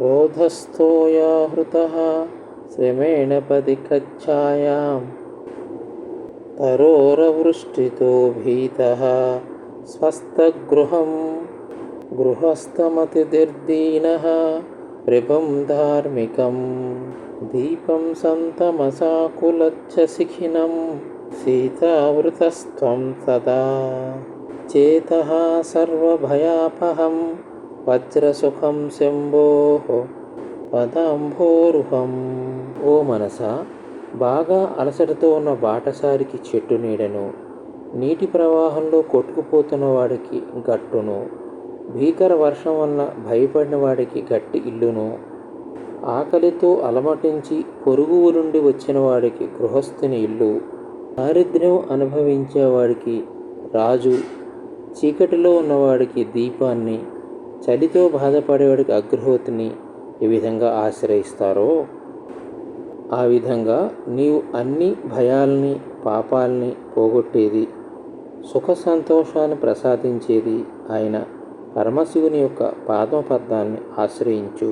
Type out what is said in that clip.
क्रोधस्थोयाहृतः श्रमेण पदिकच्छायां तरोरवृष्टितो भीतः स्वस्थगृहं गृहस्थमतिर्दीनः प्रभं धार्मिकं। दीपं सन्तमसाकुलच्छशिखिनं सीतावृतस्त्वं सदा। चेतः सर्वभयापहं వజ్రసుఖం శంభో పదాంభోరుహం ఓ మనస బాగా అలసటతో ఉన్న బాటసారికి చెట్టు నీడను నీటి ప్రవాహంలో కొట్టుకుపోతున్న వాడికి గట్టును భీకర వర్షం వల్ల భయపడిన వాడికి గట్టి ఇల్లును ఆకలితో అలమటించి పొరుగు నుండి వచ్చిన వాడికి గృహస్థుని ఇల్లు దారిద్ర్యం అనుభవించేవాడికి రాజు చీకటిలో ఉన్నవాడికి దీపాన్ని చలితో బాధపడేవాడికి అగ్రహోతిని ఏ విధంగా ఆశ్రయిస్తారో ఆ విధంగా నీవు అన్ని భయాల్ని పాపాలని పోగొట్టేది సుఖ సంతోషాన్ని ప్రసాదించేది ఆయన పరమశివుని యొక్క పాదపద్మాన్ని ఆశ్రయించు.